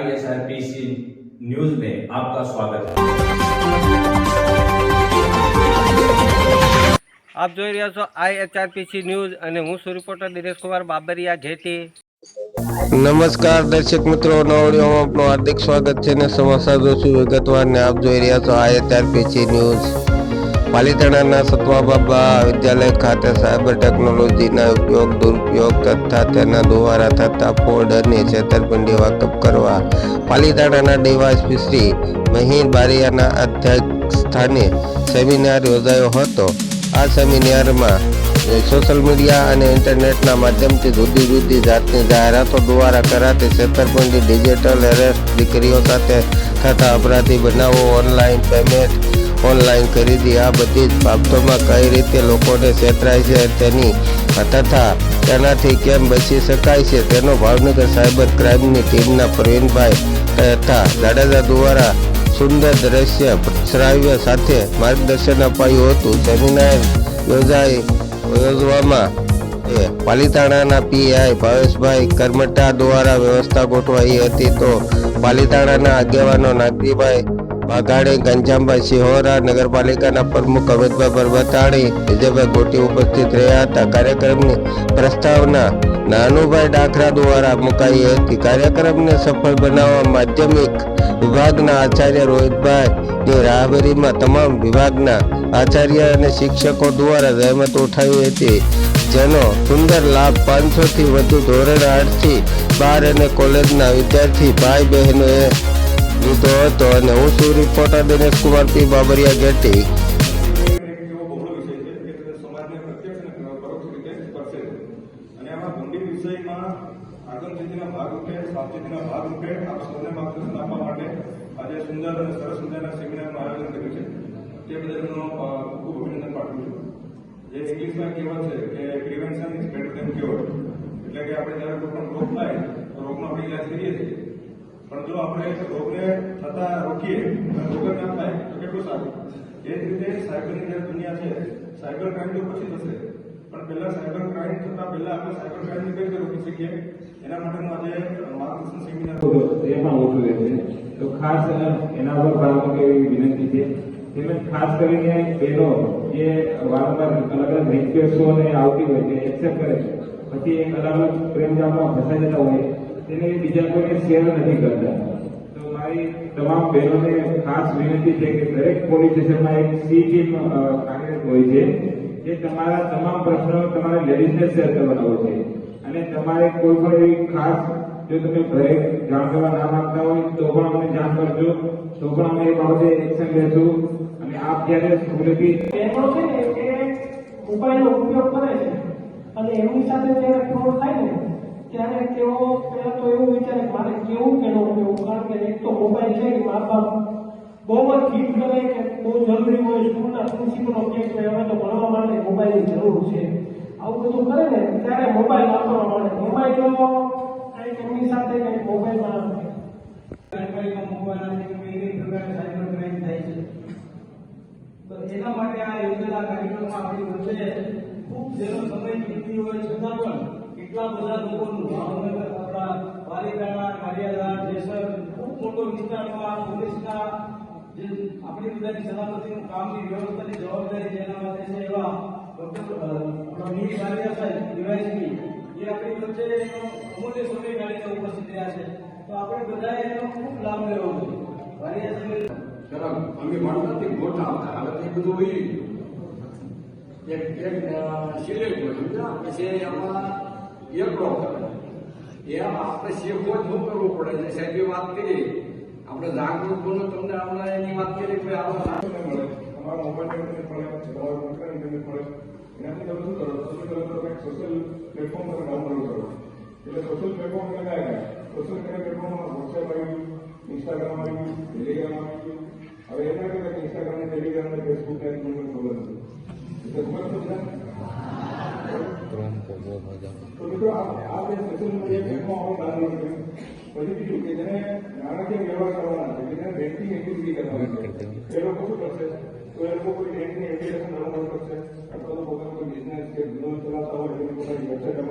आईएसआरपीसी news में आपका स्वागत है આપ જોઈ રહ્યા છો આઈ એચઆરપીસી ન્યૂઝ અને હું છું રિપોર્ટર દિનેશ કુમાર બાબરિયા જેટી નમસ્કાર દર્શક મિત્રો નવડીઓમાં આપનું હાર્દિક સ્વાગત છે ને સમાચાર જોશું વિગતવાર ને આપ જોઈ રહ્યા છો આઈએચઆરપીસી ન્યૂઝ પાલીતાણાના સતવા બાબા વિદ્યાલય ખાતે સાયબર ટેકનોલોજીના ઉપયોગ, દુરુપયોગ તથા તેના દ્વારા થતા ફોડ અને છેતરપિંડી વાકફ કરવા પાલીતાણાના ડીવાયસપી શ્રી મહીર બારિયાના અધ્યક્ષ સ્થાને સેમિનાર યોજાયો હતો. આ સેમિનારમાં સોશિયલ મીડિયા અને ઇન્ટરનેટના માધ્યમથી જુદી જુદી જાતની જાહેરાતો દ્વારા કરાતી છેતરપિંડી, ડિજિટલ એરેસ્ટ, દીકરીઓ સાથે થતા અપરાધી બનાવો, ઓનલાઈન પેમેન્ટ ઓનલાઈન ખરીદી આ બધી જ બાબતોમાં કઈ રીતે લોકોને છેતરાય છે તેની તથા તેનાથી કેમ બચી શકાય છે તેનો ભાવનગર સાયબર ક્રાઇમની ટીમના પ્રવીણભાઈ તથા જાડેજા દ્વારા સુંદર દ્રશ્ય શ્રાવ્ય સાથે માર્ગદર્શન અપાયું હતું. સેમિનાર યોજાઈ યોજવામાં પાલીતાણાના પીઆઈ ભાવેશભાઈ કરમટા દ્વારા વ્યવસ્થા ગોઠવાઈ હતી તો પાલીતાણાના આગેવાનો નાગરીભાઈ વાઘાણી ગંજામભાઈ સિહોરા, નગરપાલિકાના પ્રમુખ અમિતભાઈ પરબતાણી, વિજયભાઈ ગોટી ઉપસ્થિત રહ્યા હતા. કાર્યક્રમની પ્રસ્તાવના નાનુભાઈ ડાખરા દ્વારા મુકાઈ હતી. કાર્યક્રમને સફળ બનાવવા માધ્યમિક વિભાગના આચાર્ય રોહિતભાઈની રાહબરીમાં તમામ વિભાગના આચાર્ય અને શિક્ષકો દ્વારા જહેમત ઉઠાવી હતી, જેનો સુંદર લાભ પાંચસો થી વધુ ધોરણ આઠથી બાર અને કોલેજના વિદ્યાર્થી ભાઈ બહેનોએ લીધો હતો અને હું છું રિપોર્ટર દિનેશ કુમાર પી બાબરિયા ગેટી. સાવચેતીના ભાગરૂપે આપ સૌને માર્ગદર્શન આપવા માટે આજે સુંદર અને સરસ મજાના સેમિનારનું આયોજન કર્યું છે. તે બદલ હું ખૂબ અભિનંદન જે ઇંગ્લિશમાં કહેવત છે કે પ્રિવેન્શન ઇઝ બેટર એટલે કે આપણે જ્યારે કોઈ પણ રોગ થાય તો રોગનો આપણે ઇલાજ કરીએ છીએ. પણ જો આપણે રોગને થતા રોકીએ, અને રોગ ના થાય, તો કેટલું સારું? એ જ રીતે સાયબરની જે દુનિયા છે સાયબર ક્રાઇમ તો પછી થશે. પણ પહેલા સાયબર ક્રાઇમ થતા પહેલા આપણે સાયબર ક્રાઇમને કઈ રીતે રોકી શકીએ? એના માટેનું આજે માર્ગદર્શન સેમિનાર એ પણ ઓછું રહેશે તો ખાસ એના પર ભાવનગર એવી વિનંતી છે? તેમજ ખાસ કરીને બહેનો જે વારંવાર અલગ અલગ રિક્વેસ્ટોને આવતી હોય છે એક્સેપ્ટ કરે છે. પછી એક અલગ અલગ પ્રેમ જામમાં ફસાઈ જતા હોય. તેને બીજા કોઈને શેર નથી કરતા. તો મારી તમામ બહેનોને ખાસ વિનંતી છે કે દરેક પોલીસ સ્ટેશનમાં એક સી ટીમ કાર્યરત હોય છે, જે તમારા તમામ પ્રશ્નો તમારે લેડીઝને શેર કરવાના હોય છે. અને તમારે કોઈ પણ એવી ખાસ, જો તમે ઘરે જાણ કરવા ના માંગતા હોય, તો પણ અમને જાણ કરજો. તો પણ અમે એ બાબતે એક્શન લેશું. અને આપ જ્યારે સ્કૂલેથી બહેનો છે ને, એ મોબાઈલનો ઉપયોગ કરે છે. અને એમની સાથે જ્યારે ફ્રોડ થાય ને ત્યારે તેઓ, પહેલા તો એવું વિચારે મારે કેવું કે કેવું કારણ કે એક તો મોબાઈલ છે કે મા બાપ બહુ જ જીદ કરે કે બહુ જરૂરી હોય, સ્કૂલના પ્રિન્સિપલો કે હવે તો ભણવા માટે મોબાઈલની જરૂર છે. આવું બધું કરે ને, ત્યારે મોબાઈલ વાપરવા માટે મોબાઈલ તો કંઈક એમની સાથે કંઈક મોબાઈલમાં એના માટે આ યોજેલા કાર્યક્રમમાં આપણી વચ્ચે ખૂબ જેનો સમય કિંમતી હોય છતાં પણ કેટલા બધા લોકોનું ભાવનગર આપણા પાલિકાના કાર્યાલય જેસર, ખૂબ મોટો વિસ્તારમાં પોલીસના જે આપણી બધાની સલામતીનું કામની વ્યવસ્થાની જવાબદારી જેના માટે છે એવા ડોક્ટર મીર એ આપણી વચ્ચે એનો અમૂલ્ય સમય કાઢીને છે. તો આપણે બધાએ એનો ખૂબ લાભ લેવો જોઈએ. હવે એ બધું હોય. એક એક એકડો કરે એમ આપણે શીખવો જ શું કરવું પડે છે સાહેબે વાત કરી આપણે જાગૃત બનો તમને હમણાં એની વાત કરી કે મળે અમારા મોબાઈલ ઇન્ટરનેટ મળે તમારા મિત્ર ઇન્ટરનેટ મળે એનાથી તમે શું કરો સૌથી પહેલા તો કંઈક સોશિયલ પ્લેટફોર્મ તમે ડાઉનલોડ કરો એટલે સોશિયલ પ્લેટફોર્મ એટલે કયા કયા સોશિયલ પ્લેટફોર્મમાં વોટ્સએપ આવ્યું ઇન્સ્ટાગ્રામ આવ્યું ટેલિગ્રામ આવ્યું હવે એના કરતા ઇન્સ્ટાગ્રામ ને ટેલિગ્રામ ને ફેસબુક ને મને ખબર નથી એટલે ખબર છે તો મિત્રો આ આ જે સોશિયલ મીડિયા પ્લેટફોર્મ આપણે ડાઉનલોડ કર્યું પછી બીજું કે જેને નાણાકીય છે. કે જેને બેન્કિંગ એક્ટિવિટી કરવાની એ લોકો શું કરશે તો એ લોકો કોઈ બેંકની એપ્લિકેશન ડાઉનલોડ કરશે અથવા તો પોતાનો બિઝનેસ કે બિઝનેસ ચલાવતા હોય તો પોતાની વેબસાઇટ